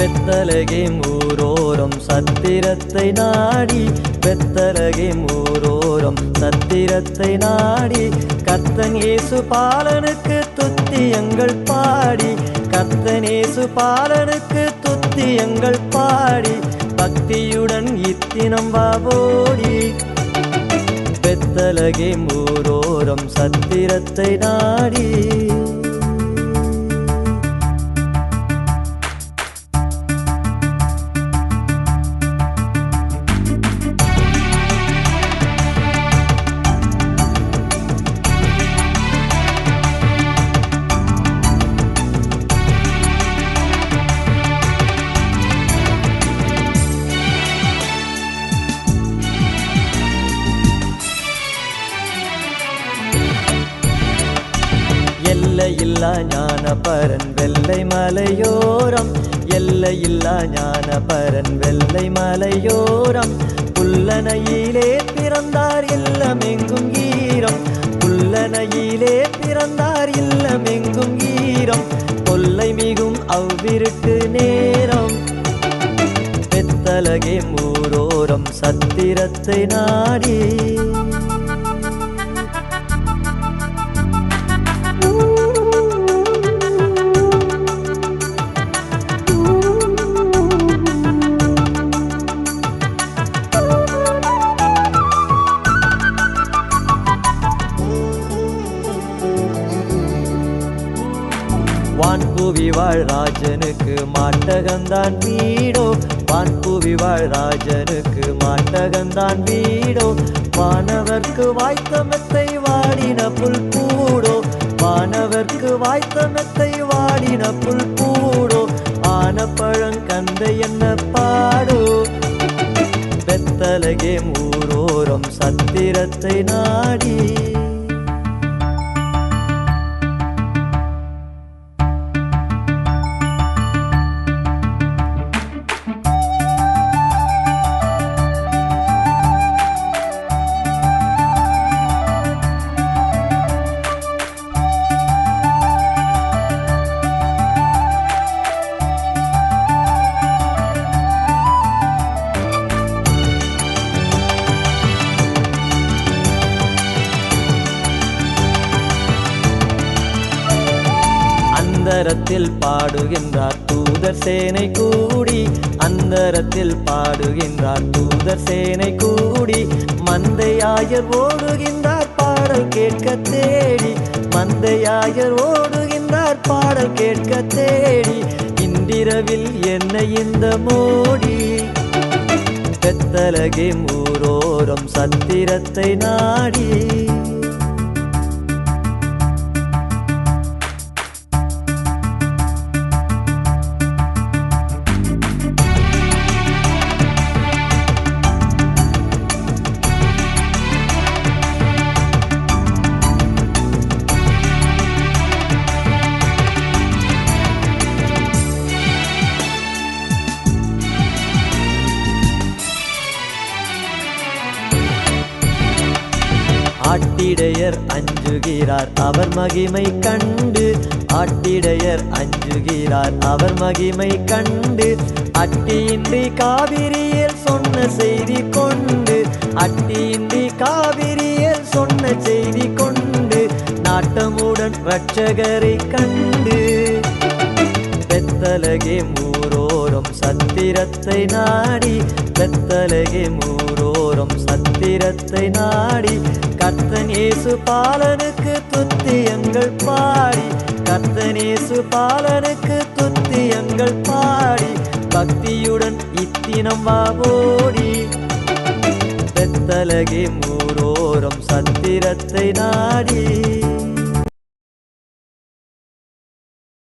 பெத்தலகே ஊரோரம் சத்திரத்தை நாடி பெத்தலகே ஊரோரம் சத்திரத்தை நாடி கத்தன் இயேசு பாலனுக்கு துத்தியங்கள் பாடி கத்தன் இயேசு பாலனுக்கு துத்தியங்கள் பாடி பக்தியுடன் இத்தினம் வாவோடி பெத்தலகே ஊரோரம் சத்திரத்தை நாடி எல்லையில்லா ஞான பரன் வெள்ளை மலையோரம். எல்லையில்லா ஞான பரன் வெள்ளை மலையோரம். புல்லனையிலே பிறந்தார் இல்லமெங்கும் ஈரம். புல்லனையிலே பிறந்தார் இல்லமெங்கும் ஈரம். கொல்லை மிகும் அவ்விருட்டு நேரம். பெத்தலகே மூரோரம் சத்திரத்தை நாடி. வான்புவி வாழ் ராஜனுக்கு மாட்டகந்தான் வீடோ. வான்புவி வாழ் ராஜனுக்கு மாட்டகந்தான் வீடோ. வானவர்க்கு வாய்த்தமத்தை வாடின புல் கூடோ வானவர்க்கு வாய்த்தமத்தை வாடின புல் கூடோ ஆன பழங்கந்த என்ன பாடோ. பெத்தலகே மூரோரம் சத்திரத்தை நான் அந்தரத்தில் பாடுகின்றார் தூதர் சேனை கூடி அந்தரத்தில் பாடுகின்றார் தூதர் சேனை கூடி. மந்தையாயர் ஓடுகின்றார் பாடல் கேட்க தேடி. மந்தையாயர் ஓடுகின்றார் பாடல் கேட்க தேடி. இன்றிரவில் என்ன இந்த மோடி. பெத்தலகே மூரோரம் சத்திரத்தை நாடி. ஆட்டிடையர் அஞ்சுகிறார். அவர் மகிமை கண்டு ஆட்டிடையர் அஞ்சுகிறார். அவர் மகிமை கண்டு அட்டியின்றி காவிரியில் சொன்ன செய்தி கொண்டு அட்டியின்றி காவிரியில் சொன்ன செய்தி கொண்டு நாட்டமுடன் இரட்சகரை கண்டு பெத்தலகே மூரோரம் சத்திரத்தை நாடி பெத்தலகே மூரோரம் சத்திரத்தை நாடி கர்த்தன் இயேசு பாலனுக்கு துத்தியங்கள் பாடி கர்த்தன் இயேசு பாலனுக்கு துத்தியங்கள் பாடி பக்தியுடன் இத்தினம் வாவோடி பெத்தலகே மூரோரம் சத்திரத்தை நாடி.